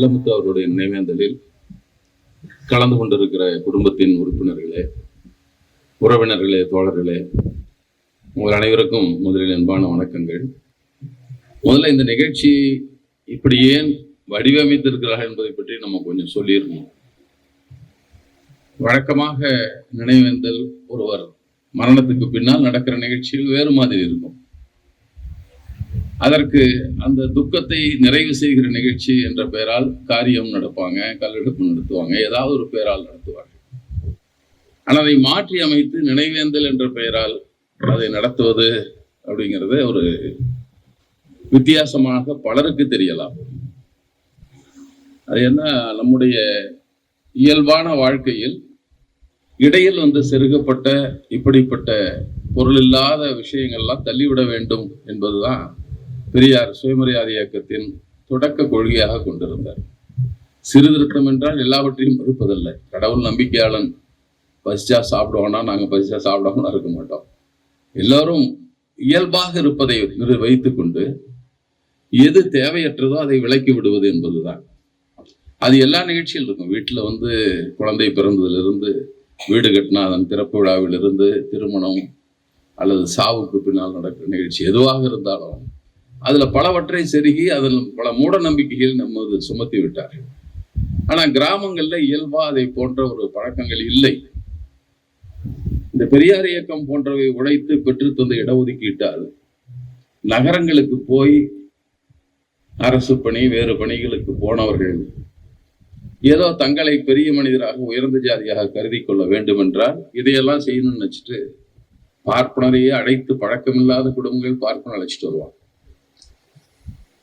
செல்லமுத்து அவருடைய நினைவேந்தலில் கலந்து கொண்டிருக்கிற குடும்பத்தின் உறுப்பினர்களே உறவினர்களே தோழர்களே உங்கள் அனைவருக்கும் முதலில் அன்பான வணக்கங்கள். முதல்ல இந்த நிகழ்ச்சி இப்படி ஏன் வடிவமைத்திருக்கிறார்கள் என்பதை பற்றி நம்ம கொஞ்சம் சொல்லியிருக்கோம் வழக்கமாக நினைவேந்தல் ஒருவர் மரணத்துக்கு பின்னால் நடக்கிற நிகழ்ச்சிகள் வேறு மாதிரி இருக்கும். அதற்கு அந்த துக்கத்தை நிறைவு செய்கிற நிகழ்ச்சி என்ற பெயரால் காரியம் நடப்பாங்க கல்லெடுப்பு நடத்துவாங்க ஏதாவது ஒரு பெயரால் நடத்துவாங்க. ஆனால் அதை மாற்றி அமைத்து நினைவேந்தல் என்ற பெயரால் அதை நடத்துவது அப்படிங்கிறது ஒரு வித்தியாசமாக பலருக்கு தெரியலாம். அது என்ன? நம்முடைய இயல்பான வாழ்க்கையில் இடையில் வந்து செருகப்பட்ட இப்படிப்பட்ட பொருள் இல்லாத விஷயங்கள்லாம் தள்ளிவிட வேண்டும் என்பதுதான் பெரியார் சுயமரியாதை இயக்கத்தின் தொடக்க கொள்கையாக கொண்டிருந்தார். சீர்திருத்தம் என்றால் எல்லாவற்றையும் மறுப்பதில்லை. கடவுள் நம்பிக்கையாளன் பசிச்சா சாப்பிடுவானா? நாங்கள் பசிச்சா சாப்பிடாம இருக்க மாட்டோம். எல்லாரும் இயல்பாக இருப்பதை வைத்து கொண்டு எது தேவையற்றதோ அதை விலக்கி விடுவது என்பதுதான். அது எல்லா நிகழ்ச்சியில் இருக்கும். வீட்டில் வந்து குழந்தை பிறந்ததிலிருந்து வீடு கட்டினா அதன் திறப்பு விழாவிலிருந்து திருமணம் அல்லது சாவுக்கு பின்னால் நடக்கிற நிகழ்ச்சி எதுவாக இருந்தாலும் அதுல பலவற்றை செருகி அதில் பல மூட நம்பிக்கைகள் நமது சுமத்தி விட்டார்கள். ஆனா கிராமங்கள்ல இயல்பா அதை போன்ற ஒரு பழக்கங்கள் இல்லை. இந்த பெரியார் இயக்கம் போன்றவை உழைத்து பெற்று தந்த இடஒதுக்கீட்டால் நகரங்களுக்கு போய் அரசு பணி வேறு பணிகளுக்கு போனவர்கள் ஏதோ தங்களை பெரிய மனிதராக உயர்ந்த ஜாதியாக கருதி கொள்ள வேண்டும் என்றால் இதையெல்லாம் செய்யணும்னு நினைச்சிட்டு பார்ப்பனரையே அழைத்து பழக்கமில்லாத குடும்பங்கள் பார்ப்பனர் அழைச்சிட்டு வருவாங்க.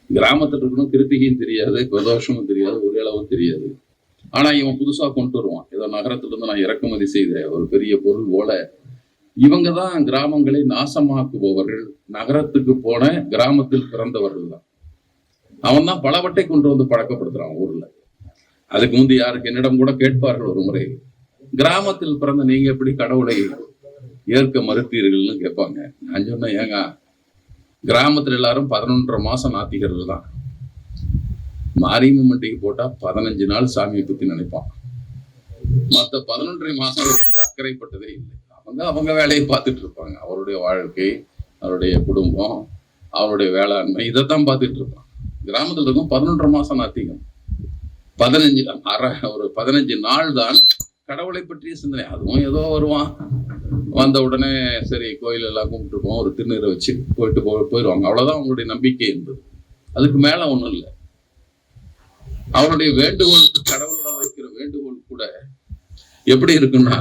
கிராமத்துல இருக்கணும் கிருத்திகையும் தெரியாது பிரதோஷமும் தெரியாது ஒரு அளவும் தெரியாது. ஆனா இவன் புதுசா கொண்டு வருவான். ஏதோ நகரத்துல இருந்து நான் இறக்குமதி செய்த ஒரு பெரிய பொருள் போல இவங்க தான் கிராமங்களை நாசமாக்குபவர்கள். நகரத்துக்கு போன கிராமத்தில் பிறந்தவர்கள் தான். அவன் தான் பலவட்டை கொண்டு வந்து பழக்கப்படுத்துறான் ஊர்ல. அதுக்கு முந்தி யாருக்கு என்னிடம் கூட கேட்பார்கள் ஒரு முறை. கிராமத்தில் பிறந்த நீங்க எப்படி கடவுளை ஏற்க மறுத்தீர்கள்னு கேட்பாங்க. நான் சொன்னேன் ஏங்க கிராமத்துல எல்லாரும் பதினொன்றரை மாசம் நாத்திகர்கள் தான். மாரியம்மன் மண்டிக்கு போட்டா பதினஞ்சு நாள் சாமியை பத்தி நினைப்பான். மத்த பதினொன்றரை மாதம் அக்கறைப்பட்டதே இல்லை. அவங்க அவங்க வேலையை பார்த்துட்டு இருப்பாங்க. அவருடைய வாழ்க்கை அவருடைய குடும்பம் அவருடைய வேளாண்மை இதைத்தான் பார்த்துட்டு இருப்பான் கிராமத்துல இருக்கும் பதினொன்றரை மாசம் நாத்திகம். பதினஞ்சு அரை ஒரு பதினஞ்சு நாள் தான் கடவுளை பற்றிய சிந்தனை. அதுவும் ஏதோ வருவான். வந்த உடனே சரி கோயில் எல்லாம் கும்பிட்டுருப்போம் ஒரு திருநீரை வச்சு போயிட்டு போ போயிடுவாங்க அவ்வளவுதான் அவங்களுடைய நம்பிக்கை இருந்தது அதுக்கு மேல ஒண்ணும் இல்லை. அவருடைய வேண்டுகோள் கடவுளிடம் வைக்கிற வேண்டுகோள் கூட எப்படி இருக்குன்னா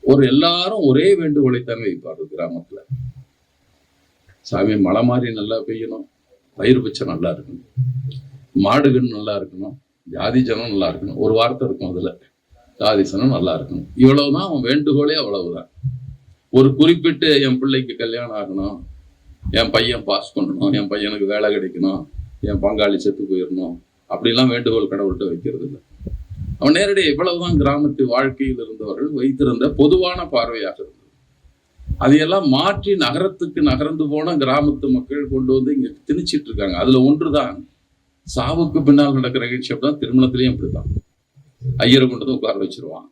ஒரு எல்லாரும் ஒரே வேண்டுகோளைத்தான் வைப்பாரு கிராமத்துல. சாமி மழை மாதிரி நல்லா பெய்யணும். பயிர் பச்சை நல்லா இருக்கணும். மாடுகள் நல்லா இருக்கணும். ஜாதி ஜனம் நல்லா இருக்கணும். ஒரு வார்த்தை இருக்கும் அதுல. ஜாதி நல்லா இருக்கணும் இவ்வளவுதான் அவன் வேண்டுகோளே அவ்வளவுதான். ஒரு குறிப்பிட்டு என் பிள்ளைக்கு கல்யாணம் ஆகணும் என் பையன் பாஸ் பண்ணணும் என் பையனுக்கு வேலை கிடைக்கணும் என் பங்காளி செத்து போயிடணும் அப்படிலாம் வேண்டுகோள் கடவுள்கிட்ட வைக்கிறது இல்லை அவன் நேரடியாக இவ்வளவுதான் கிராமத்து வாழ்க்கையில் இருந்தவர்கள் வைத்திருந்த பொதுவான பார்வையாக இருந்தது. அதையெல்லாம் மாற்றி நகரத்துக்கு நகர்ந்து போன கிராமத்து மக்கள் கொண்டு வந்து இங்க திணிச்சிட்டு இருக்காங்க. அதுல ஒன்றுதான். சாவுக்கு பின்னால் நடக்கிற நிகழ்ச்சி அப்படின்னா திருமணத்திலையும் அப்படித்தான். ஐயரை கொண்டு வந்து உட்கார வச்சிருவான்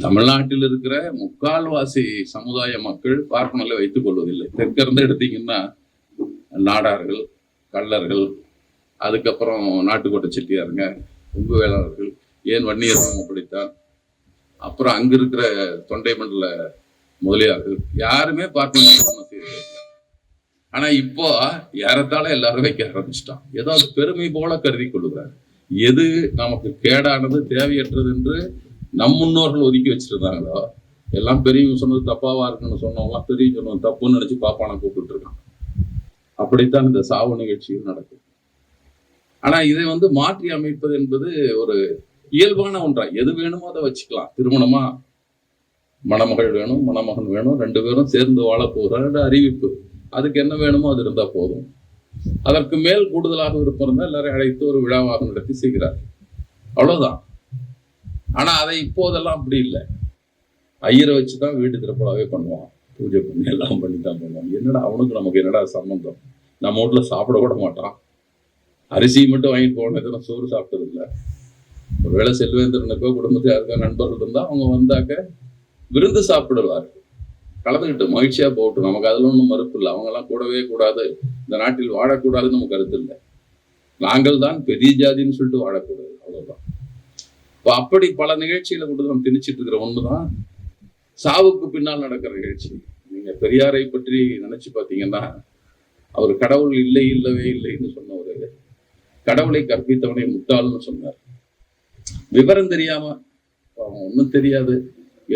தமிழ்நாட்டில் இருக்கிற முக்கால்வாசி சமுதாய மக்கள் பார்ப்பனில் வைத்துக் கொள்வதில்லை. தெற்கிருந்து எடுத்தீங்கன்னா நாடார்கள் கள்ளர்கள் அதுக்கப்புறம் நாட்டுக்கோட்டை செட்டியாருங்க கொங்கு வேளாளர்கள் ஏன் வன்னியர்களும் அப்படித்தான். அப்புறம் அங்க இருக்கிற தொண்டை மண்டல முதலியார்கள் யாருமே பார்ப்பனர் ஆனா இப்போ ஏறத்தாழ எல்லாரும் வைக்க ஆரம்பிச்சிட்டான் ஏதோ பெருமை போல கருதி கொள்ளுகிறார் எது நமக்கு கேடானது தேவையற்றது என்று நம் முன்னோர்கள் ஒதுக்கி வச்சிருந்தாங்களோ எல்லாம் பெரியவங்க சொன்னது தப்பாவா இருக்குன்னு சொன்னவங்களாம் பெரியவங்க சொன்னது தப்புன்னு நினைச்சு பாப்பான கூப்பிட்டு இருக்கான் அப்படித்தான் இந்த சாவு நிகழ்ச்சியும் நடக்கும் ஆனா இதை வந்து மாற்றி அமைப்பது என்பது ஒரு இயல்பான ஒன்றா. எது வேணுமோ அதை வச்சுக்கலாம். திருமணமா? மணமகள் வேணும் மணமகன் வேணும் ரெண்டு பேரும் சேர்ந்து வாழ போகிற அறிவிப்பு. அதுக்கு என்ன வேணுமோ அது இருந்தா போதும். அதற்கு மேல் கூடுதலாக விருப்பம் இருந்தால் எல்லாரையும் அழைத்து ஒரு விழாவாக நடத்தி செய்கிறார். அவ்வளவுதான். ஆனா அதை இப்போதெல்லாம் அப்படி இல்லை. ஐயரை வச்சுதான் வீட்டு திருப்பலாவே பண்ணுவான். பூஜை பண்ணி எல்லாம் பண்ணி தான் பண்ணுவான். என்னடா அவனுக்கு நமக்கு என்னடா சம்பந்தம்? நம்ம வீட்டில் சாப்பிட கூட மாட்டான். அரிசி மட்டும் வாங்கிட்டு போனது எதுவும் சோறு சாப்பிட்டது இல்லை. ஒருவேளை செல்வேந்திரனுக்கோ குடும்பத்தில் யாருக்கோ நண்பர்கள் இருந்தா அவங்க வந்தாக்க விருந்து சாப்பிடுவார்கள் கலந்துக்கிட்டு மகிழ்ச்சியாக போகட்டும். நமக்கு அதில் ஒன்றும் மறுப்பு இல்லை. அவங்கெல்லாம் கூடவே கூடாது. இந்த நாட்டில் வாழக்கூடாதுன்னு நமக்கு கருத்து இல்லை. நாங்கள் தான் பெரிய ஜாதின்னு சொல்லிட்டு வாழக்கூடாது. அவ்வளோதான் இப்போ அப்படி பல நிகழ்ச்சிகளை கொண்டு நம்ம திணிச்சிட்டு இருக்கிற ஒன்று தான் சாவுக்கு பின்னால் நடக்கிற நிகழ்ச்சி. நீங்கள் பெரியாரை பற்றி நினச்சி பார்த்தீங்கன்னா அவர் கடவுள் இல்லை இல்லவே இல்லைன்னு சொன்னவர் கடவுளை கற்பித்தவனை முட்டாள்னு சொன்னார். விவரம் தெரியாம அவன் ஒன்றும் தெரியாது.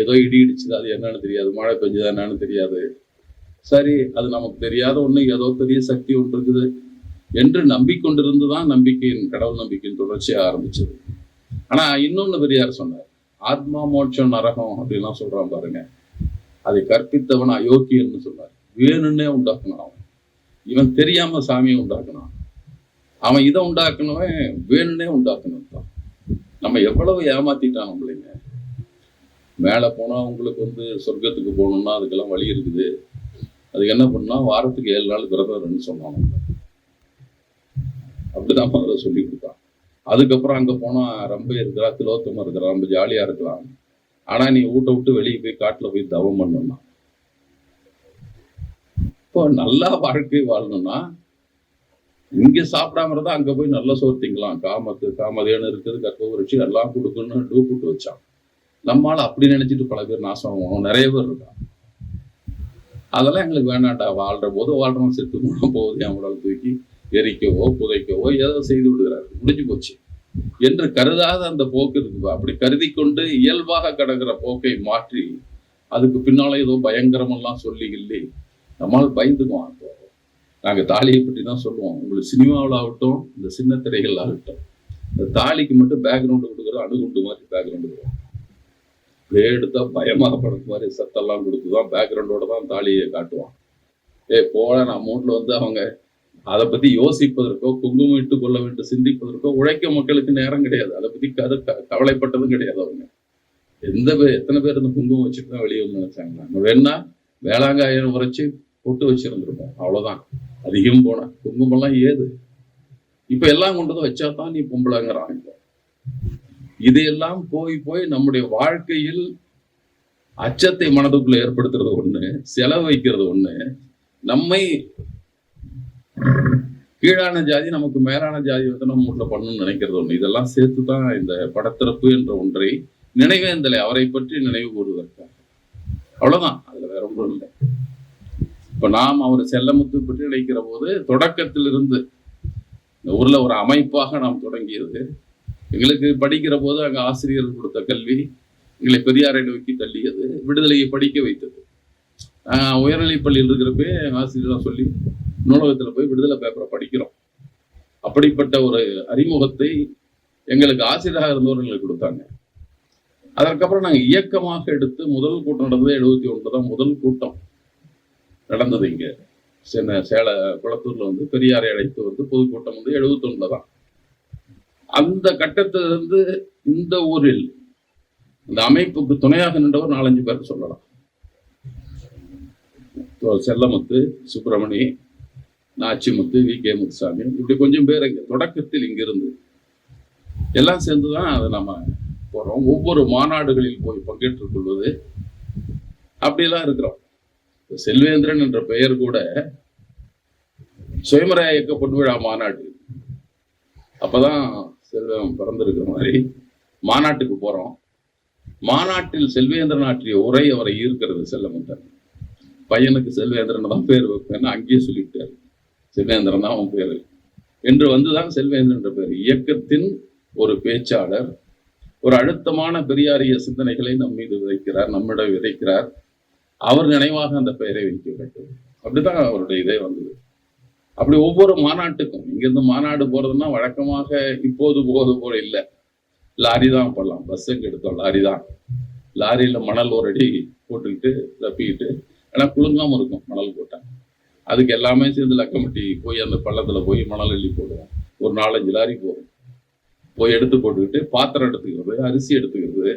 ஏதோ இடி இடிச்சுது அது என்னன்னு தெரியாது. மழை பெஞ்சதா என்னன்னு தெரியாது. சரி அது நமக்கு தெரியாத ஒண்ணு ஏதோ பெரிய சக்தி ஒன்று இருக்குது என்று நம்பிக்கொண்டிருந்து தான் நம்பிக்கையின் கடவுள் நம்பிக்கையின் தொடர்ச்சியாக ஆரம்பிச்சது. ஆனா இன்னொன்னு பெரியார் சொன்னார் ஆத்மா மோட்சம் நரகம் அப்படின்லாம் சொல்றான் பாருங்க. அதை கற்பித்தவன் அயோக்கியன்னு சொன்னார். வேணும்னே உண்டாக்கணும் அவன். இவன் தெரியாம சாமியை உண்டாக்கணும் அவன் இதை உண்டாக்கணும் வேணும்னே உண்டாக்கணும் தான். நம்ம எவ்வளவு ஏமாத்திட்டான் நம்மளைங்க மேலே போனால் அவங்களுக்கு வந்து சொர்க்கத்துக்கு போகணும்னா அதுக்கெல்லாம் வழி இருக்குது. அதுக்கு என்ன பண்ணால் வாரத்துக்கு ஏழு நாள் விரதம் சொன்னாங்க. அப்படிதான் முதல்ல சொல்லி கொடுத்தான். அதுக்கப்புறம் அங்கே போனால் ரொம்ப இருக்கிறா திலோத்தமாக இருக்கிறா ரொம்ப ஜாலியாக இருக்கலாம். ஆனால் நீ வீட்டை விட்டு வெளியே போய் காட்டில் போய் தவம் பண்ணணும்னா. இப்போ நல்லா வாழ்க்கை வாழணும்னா இங்க சாப்பிடாம இருந்தா அங்க போய் நல்ல சோறு திங்கலாம் காமத்து காமதேன்னு இருக்குது கற்பவரிச்சு எல்லாம் கொடுக்கணும்னு டூ போட்டு வச்சான். நம்மால அப்படி நினைச்சிட்டு பல பேர் நாசம் ஆகணும் நிறைய பேர் இருக்கான் அதெல்லாம் எங்களுக்கு வேண்டாம்டா வாழ்ற போது வாழ்றவன் செத்து போன போது என் உடல் தூக்கி எரிக்கவோ புதைக்கவோ ஏதோ செய்து விடுகிறார். முடிஞ்சு போச்சு. என்று கருதாத அந்த போக்கு இருக்கு அப்படி கருதி கொண்டு இயல்பாக கிடக்கிற போக்கை மாற்றி அதுக்கு பின்னால ஏதோ பயங்கரமெல்லாம் சொல்லி இல்லை நம்மால் பயந்துக்குவோம் அப்போ நாங்க தாலியை பற்றி தான் சொல்லுவோம். உங்களுக்கு சினிமாவில் ஆகட்டும் இந்த சின்ன திரைகள் ஆகட்டும். இந்த தாலிக்கு மட்டும் பேக்ரவுண்டு கொடுக்குறோம் அணுகுண்டு மாதிரி பேக்ரவுண்டு கொடுக்கும் அப்படியே எடுத்தா பயமாக படுற மாதிரி சத்தெல்லாம் கொடுத்து தான் பேக்ரவுண்டோட தான் தாலியை காட்டுவான். ஏ போல அமௌண்ட்ல வந்து அவங்க அதை பத்தி யோசிப்பதற்கோ குங்குமம் இட்டு கொள்ள வேண்டும் சிந்திப்பதற்கோ உழைக்கும் மக்களுக்கு நேரம் கிடையாது. அதை பத்தி கதை க- கவலைப்பட்டதும் கிடையாது அவங்க. எந்த பேர் எத்தனை பேர் இந்த குங்குமம் வச்சுட்டு தான் வெளியே வந்து நினைச்சாங்க? நம்ம வேணா வேளாங்காயம் உரைச்சி பொட்டு வச்சிருந்திருப்போம். அவ்வளவுதான். அதிகம் போன. குங்குமம்லாம் ஏது? இப்ப எல்லாம் கொண்டு வந்து வச்சா தான் நீ பொம்பளைங்கிறான் இப்போ இதையெல்லாம் போய் போய் நம்முடைய வாழ்க்கையில் அச்சத்தை மனதுக்குள்ள ஏற்படுத்துறது ஒண்ணு செலவு வைக்கிறது ஒண்ணு. நம்மை கீழான ஜாதி நமக்கு மேலான ஜாதி வந்து நம்ம உள்ள பண்ணணும்னு நினைக்கிறது ஒண்ணு. இதெல்லாம் சேர்த்து தான் இந்த படத்திறப்பு என்ற ஒன்றை நினைவேந்தலை. அவரை பற்றி நினைவு கூறுவதற்காக. அவ்வளவுதான். அதுல வேற ஒன்றும் இல்லை. இப்ப நாம் அவர் செல்லமுத்து பற்றி நினைக்கிற போது தொடக்கத்திலிருந்து இந்த ஊர்ல ஒரு அமைப்பாக நாம் தொடங்கியது எங்களுக்கு படிக்கிற போது அங்க ஆசிரியர் கொடுத்த கல்வி எங்களை பெரியாரை நோக்கி தள்ளியது. விடுதலையை படிக்க வைத்தது. உயர்நிலைப் பள்ளியில் இருக்கிறப்பே ஆசிரியர் சொல்லி நூலகத்துல போய் விடுதலை பேப்பரை படிக்கிறோம். அப்படிப்பட்ட ஒரு அறிமுகத்தை எங்களுக்கு ஆசிரியராக இருந்தவர் எங்களுக்கு கொடுத்தாங்க. அதற்கப்புறம் நாங்கள் இயக்கமாக எடுத்து முதல் கூட்டம் நடந்தது எழுபத்தி ஒன்று தான் முதல் கூட்டம் நடந்தது இங்கே. சென்னை சேல குளத்தூர்ல வந்து பெரியாரை அழைத்து வந்து பொதுக்கூட்டம் வந்து எழுபத்தொன்னுல தான். அந்த கட்டத்திலிருந்து இந்த ஊரில் இந்த அமைப்புக்கு துணையாக நின்றவர் நாலஞ்சு பேர் சொல்லலாம். செல்லமுத்து சுப்பிரமணி நாச்சிமுத்து வி கே முத்துசாமி இப்படி கொஞ்சம் பேர் இங்கே தொடக்கத்தில் இங்கிருந்து எல்லாம் சேர்ந்து தான் அதை நம்ம போறோம். ஒவ்வொரு மாநாடுகளில் போய் பங்கேற்றுக் கொள்வது அப்படிலாம் இருக்கிறோம். செல்வேந்திரன் என்ற பெயர் கூட சுயமர இயக்க பொன்விழா மாநாடு. அப்பதான் செல்வம் பிறந்திருக்கிற மாதிரி மாநாட்டுக்கு போறோம். மாநாட்டில் செல்வேந்திரன் ஆற்றிய உரை அவரை ஈர்க்கிறது செல்லமுத்தன் பையனுக்கு செல்வேந்திரன் தான் பேர் வைப்பேன்னு அங்கேயே சொல்லிவிட்டாரு செல்வேந்திரன் தான் அவன் பேர். என்று வந்துதான் செல்வேந்திரன் என்ற பேர். இயக்கத்தின் ஒரு பேச்சாளர் ஒரு அழுத்தமான பெரியாரிய சிந்தனைகளை நம் மீது விதைக்கிறார் நம்மிடம் விதைக்கிறார். அவர் நினைவாக அந்த பெயரை வைக்க வேண்டும். அப்படிதான் அவருடைய இதே வந்தது. அப்படி ஒவ்வொரு மாநாட்டுக்கும். இங்கிருந்து மாநாடு போறதுன்னா வழக்கமாக இப்போது போகிறது போல இல்லை. லாரி தான் போடலாம். பஸ்ஸுக்கு எடுத்தோம் லாரி தான். லாரியில் மணல் ஒரு அடி போட்டுக்கிட்டு தப்பிக்கிட்டு ஏன்னா குலுங்காம இருக்கும் மணல் போட்டாங்க அதுக்கு எல்லாமே சேர்ந்து லக்கமட்டி போய் அந்த பள்ளத்தில் போய் மணல் அள்ளி போடுவோம். ஒரு நாலஞ்சு லாரி போகும். போய் எடுத்து போட்டுக்கிட்டு பாத்திரம் எடுத்துக்கிறது அரிசி எடுத்துக்கிறது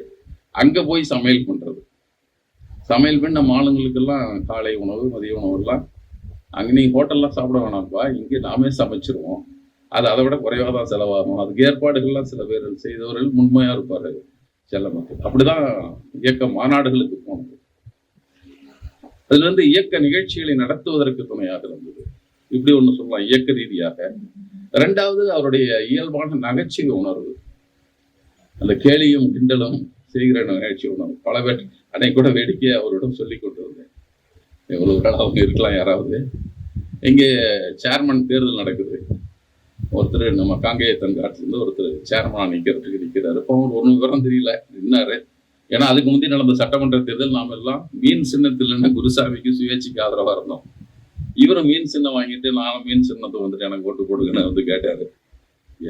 அங்கே போய் சமையல் பண்ணுறது சமையல் பண்ணி நம்ம ஆளுங்களுக்கெல்லாம் காலை உணவு மதிய உணவு எல்லாம் அங்க நீங்க ஹோட்டல்லாம் சாப்பிட வேணாம்ப்பா இங்கே நாமே சமைச்சிருவோம். அது அதை விட குறைவாக தான் செலவாகும். அதுக்கு ஏற்பாடுகள்லாம் சில பேர் செய்தவர்கள் முன்மையாக இருப்பார் செல்ல மக்கள். அப்படிதான் இயக்க மாநாடுகளுக்கு போனது. அதுல இருந்து இயக்க நிகழ்ச்சிகளை நடத்துவதற்கு துணையாக இருந்தது. இப்படி ஒண்ணு சொல்லலாம் இயக்க ரீதியாக. ரெண்டாவது அவருடைய இயல்பான நகைச்சுவை உணர்வு. அந்த கேலியும் கிண்டலும் செய்கிற நிகழ்ச்சி உணர்வு. பல பேர் அன்னைக்கு கூட வேடிக்கையை அவரிடம் சொல்லிக் கொண்டிருந்தேன். எவ்வளவு நாள் அவங்க இருக்கலாம் யாராவது. இங்கே சேர்மன் தேர்தல் நடக்குது. ஒருத்தர் நம்ம காங்கேயத்தன் காட்டிலிருந்து ஒருத்தர் சேர்மனாக நிற்கிறதுக்கு நிற்கிறாரு இப்போ அவர் ஒன்று விவரம் தெரியல. நின்னார். ஏன்னா அதுக்கு முந்தி நடந்த சட்டமன்ற தேர்தல் நாம் எல்லாம் மீன் சின்னத்தில்னா குருசாமிக்கு சுயேட்சிக்கு ஆதரவாக இருந்தோம். இவரும் மீன் சின்னம் வாங்கிட்டு நானும் மீன் சின்னத்தை வந்துட்டு எனக்கு ஓட்டு போடுங்கன்னு வந்து கேட்டார்.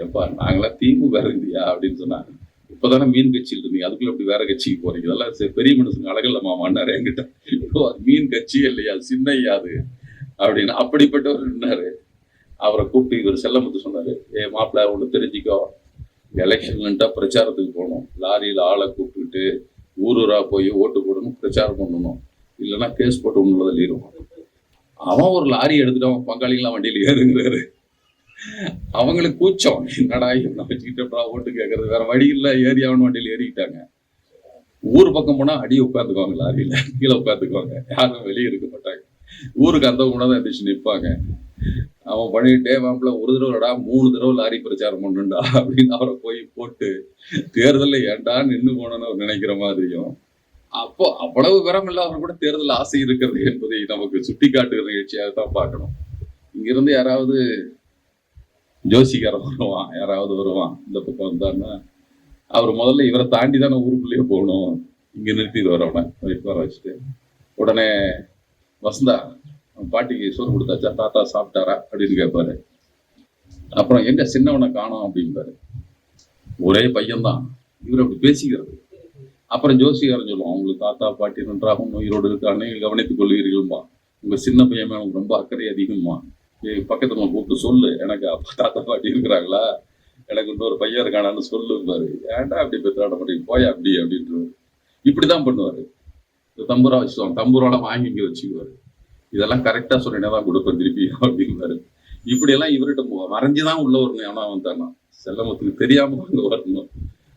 ஏப்பா நாங்களாம் தீம்பு வருந்தியா அப்படின்னு சொன்னாங்க இப்பதானே மீன் கட்சியில் இருந்தீங்க. அதுக்குள்ள இப்படி வேற கட்சிக்கு போறீங்க. இதெல்லாம் பெரிய மனுஷங்க அழகல்ல மாமான்னாரு என்கிட்ட. இப்போ அது மீன் கட்சி இல்லையா? சின்னையா அது? அப்படின்னு அப்படிப்பட்டவர் நின்னாரு. அவரை கூப்பிட்டு இவர் செல்லமுத்து சொன்னாரு. ஏ மாப்பிள்ள ஒன்று தெரிஞ்சுக்கோ. எலெக்ஷன்லன்ட்டா பிரச்சாரத்துக்கு போகணும். லாரியில ஆளை கூப்பிட்டு ஊர் ஊரா போய் ஓட்டு போடணும் பிரச்சாரம் பண்ணணும். இல்லைன்னா கேஸ் போட்டு உங்களை தள்ளிடுவோம் அவன் ஒரு லாரி எடுத்துட்டு அவன் பங்காளிங்களாம் வண்டியில் ஏறுங்கிறாரு. அவங்களுக்கு கூச்சம். என்னடா இவனை வச்சுக்கிட்டா ஓட்டு கேட்கறது வேற வழி இல்ல. ஏறி அவன் வண்டியில ஏறிக்கிட்டாங்க ஊர் பக்கம் போனா அடி உட்காந்துக்குவாங்க லாரியில. கீழே உட்காந்துக்குவாங்க யாரும் வெளியே இருக்க மாட்டாங்க. ஊருக்கு அந்த கூட தான் எந்திரிச்சு நிற்பாங்க அவன் பண்ணிட்டே மாப்பிள்ள ஒரு தடவைடா மூணு தடவை லாரி பிரச்சாரம் பண்ணுண்டா அப்படின்னு அவரை போய் போட்டு தேர்தலில் ஏண்டா நின்னு போனோன்னு நினைக்கிற மாதிரியும். அப்போ அவ்வளவு விவரம் இல்லாதவர் கூட தேர்தல் ஆசை இருக்கிறது என்பதை நமக்கு சுட்டி காட்டுகிற நிகழ்ச்சியாக தான் பார்க்கணும். இங்கிருந்து யாராவது ஜோசிக்காரன் வருவான் யாராவது வருவான். இந்த பக்கம் வந்தான்னா அவர் முதல்ல இவரை தாண்டி தானே ஊருக்குள்ளேயே போகணும். இங்கே நிறுத்திடுவார் அவனை உட்கார வச்சுட்டு. உடனே வசந்தா பாட்டிக்கு சோறு கொடுத்தாச்சா? தாத்தா சாப்பிட்டாரா? அப்படின்னு கேட்பாரு. அப்புறம் எங்க சின்னவனை காணோம் அப்படின்பாரு. ஒரே பையன்தான். இவர் அப்படி பேசிக்கிறது. அப்புறம் ஜோசிகாரன் சொல்லுவான் உங்களுக்கு தாத்தா பாட்டி நன்றாகவும் உயிரோடு இருக்கானே கவனித்துக் கொள்வீர்கள்மா உங்க சின்ன பையன் மேல ரொம்ப அக்கறை அதிகமா பக்கத்துல கூப்பிட்டு சொல்லு. எனக்கு அப்பா தாத்தா பாட்டி இருக்கிறாங்களா? எனக்கு இன்னொரு பையன் இருக்கானான்னு சொல்லு பாரு ஏன்டா அப்படி பெற்றாட மாட்டேங்க போய் அப்படி? அப்படின்ட்டு. இப்படிதான் பண்ணுவாரு. இந்த தம்பூரா வச்சுக்குவாங்க தம்பூரால வாங்கி இங்கே வச்சுக்குவாரு. இதெல்லாம் கரெக்டா சொன்னீங்கன்னா தான் கொடுப்பேன் திருப்பி அப்படிங்கிறாரு இப்படி எல்லாம் இவர்கிட்ட மறைஞ்சு மறைஞ்சுதான் உள்ள ஒரு எவனா வந்தானா செல்லமத்துக்கு தெரியாம அங்க வரணும்.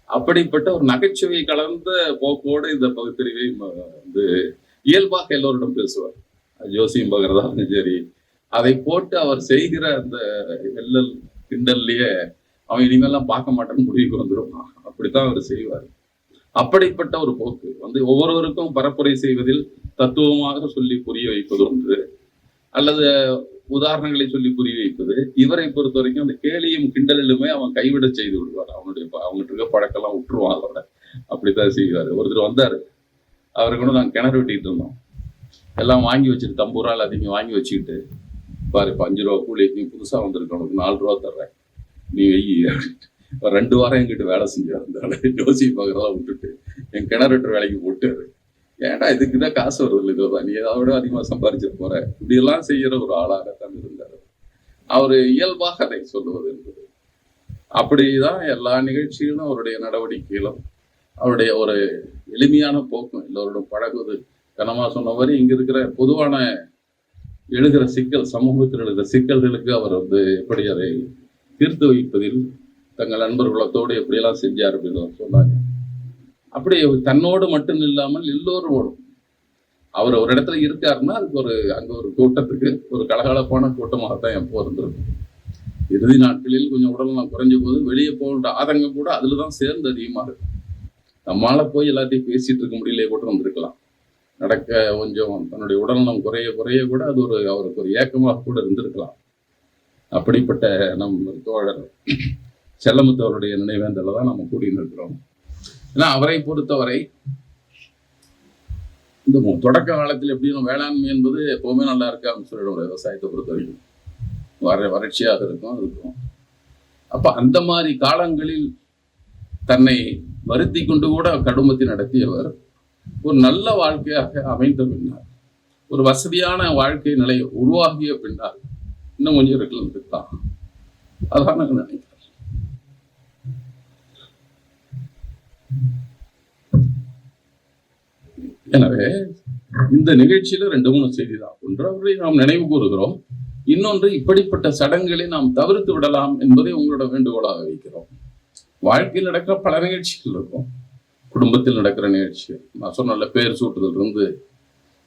அப்படிப்பட்ட ஒரு நகைச்சுவை கலந்த போக்கோடு இந்த பகுத்தறிவை வந்து இயல்பாக எல்லோரிடம் பேசுவார். ஜோசியம் பார்க்குறதா இருந்தாலும் சரி அதை போட்டு அவர் செய்கிற அந்த எல்லல் கிண்டல்லையே அவன் இனிமேல்லாம் பார்க்க மாட்டேன்னு முடிவுக்கு வந்துடுவான் அப்படித்தான் அவர் செய்வார். அப்படிப்பட்ட ஒரு போக்கு. வந்து ஒவ்வொருவருக்கும் பரப்புரை செய்வதில் தத்துவமாக சொல்லி புரிய வைப்பது ஒன்று. அல்லது உதாரணங்களை சொல்லி புரிய வைப்பது. இவரை பொறுத்த வரைக்கும் அந்த கேலியும் கிண்டலிலுமே அவன் கைவிட செய்து விடுவார். அவனுடைய அவங்ககிட்ட இருக்க பழக்கெல்லாம் விட்டுருவான் அதோட. அப்படித்தான் செய்வார். ஒருத்தர் வந்தாரு. அவரை கூட நாங்கள் கிணறு வெட்டிட்டு இருந்தோம். எல்லாம் வாங்கி வச்சுட்டு தம்பூரால் அதிகம் வாங்கி வச்சுக்கிட்டு பாரு இப்போ அஞ்சு ரூபா கூலிக்கு நீ புதுசாக வந்திருக்க உனக்கு நாலு ரூபா தர்றேன். நீ வெயி அப்படின்ட்டு. ஒரு ரெண்டு வாரம் எங்கிட்ட வேலை செஞ்சு வந்தாரு. ஜோசி பார்க்குறதெல்லாம் விட்டுட்டு என் கிணறுட்டு வேலைக்கு போட்டாரு. ஏன்டா இதுக்கு தான் காசு வருது இல்லை நீ அதை விட அதிகமாக சம்பாரிச்சிட்டு போற. இப்படியெல்லாம் செய்யற ஒரு ஆளாக இருந்தார். அவர் இயல்பாக அதை சொல்லுவது என்பது. அப்படிதான் எல்லா நிகழ்ச்சிகளும் அவருடைய நடவடிக்கைகளும் அவருடைய ஒரு எளிமையான போக்கும் எல்லோரோடும் பழகுவது. கனமாக சொன்ன மாதிரி இங்கே இருக்கிற பொதுவான எழுகிற சிக்கல் சமூகத்தில் எழுகிற சிக்கல்களுக்கு அவர் வந்து எப்படி அதை தீர்த்து வைப்பதில் தங்கள் நண்பர்களத்தோடு எப்படியெல்லாம் செஞ்சார் அப்படின்னு சொன்னாங்க. அப்படி தன்னோடு மட்டும் இல்லாமல் எல்லோரோடும் அவர் ஒரு இடத்துல இருக்காருன்னா அதுக்கு ஒரு அங்கே ஒரு கூட்டத்துக்கு ஒரு கலகலப்பான கூட்டமாக தான் எப்போ இருந்திருக்கும். இறுதி நாட்களில் கொஞ்சம் உடல்நலம் குறைஞ்ச போது வெளியே போகிற ஆதங்கம் கூட அதில் தான் சேர்ந்து அதிகமாக இருக்கும். நம்மளால் போய் எல்லாத்தையும் பேசிகிட்டு இருக்க முடியலையே போட்டு வந்திருக்கலாம். நடக்க கொஞ்சம் தன்னுடைய உடல்நலம் குறைய குறைய கூட அது ஒரு அவருக்கு ஒரு ஏக்கமாக கூட இருந்திருக்கலாம். அப்படிப்பட்ட நம் தோழர் செல்லமுத்து அவருடைய நினைவேந்தல தான் நம்ம கூடி நிற்கிறோம். ஏன்னா அவரை பொறுத்தவரை இந்த தொடக்க காலத்தில் எப்படியும் வேளாண்மை என்பது எப்பவுமே நல்லா இருக்கான்னு சொல்லிடும் விவசாயத்தை பொறுத்த வரைக்கும் வர வறட்சியாக இருக்கும் இருக்கும். அப்ப அந்த மாதிரி காலங்களில் தன்னை வருத்தி கொண்டு கூட கடுமத்தை நடத்தியவர் ஒரு நல்ல வாழ்க்கையாக அமைந்த பின்னால் ஒரு வசதியான வாழ்க்கை நிலை உருவாகிய பின்னால் இன்னும் கொஞ்சம் இருக்கலாம் இருக்கலாம். அதான் நான் நினைக்கிறேன் எனவே இந்த நிகழ்ச்சியில ரெண்டு மூணு செய்தி தான் ஒன்று அவரை நாம் நினைவு கூறுகிறோம். இன்னொன்று இப்படிப்பட்ட சடங்குகளை நாம் தவிர்த்து விடலாம் என்பதை உங்களோட வேண்டுகோளாக வைக்கிறோம். வாழ்க்கையில் நடக்கிற பல நிகழ்ச்சிகள் இருக்கும். குடும்பத்தில் நடக்கிற நிகழ்ச்சி. நான் சொன்ன பேர் சூட்டுதல் இருந்து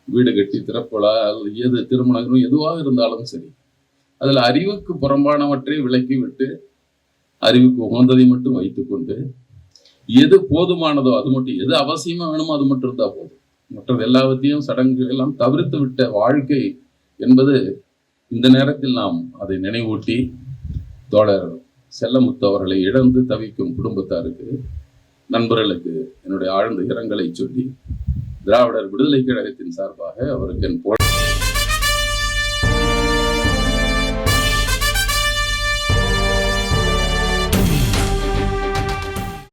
வீடு கட்டி திறப்புலா அல்லது எது திருமணங்களும் எதுவாக இருந்தாலும் சரி அதில் அறிவுக்கு புறம்பானவற்றை விலக்கி விட்டு அறிவுக்கு உகந்ததை மட்டும் வைத்துக்கொண்டு எது போதுமானதோ அது மட்டும் எது அவசியமாக வேணுமோ அது மட்டும் இருந்தால் போதும். மற்றது எல்லாவற்றையும் சடங்கு எல்லாம் தவிர்த்து விட்ட வாழ்க்கை என்பது இந்த நேரத்தில் நாம் அதை நினைவூட்டி தோழர் செல்லமுத்து அவர்களை இழந்து தவிக்கும் குடும்பத்தாருக்கு நண்பர்களுக்கு என்னுடைய ஆழ்ந்த இரங்கலை சொல்லி திராவிடர் விடுதலை கழகத்தின் சார்பாக அவருக்கு என் புகழ்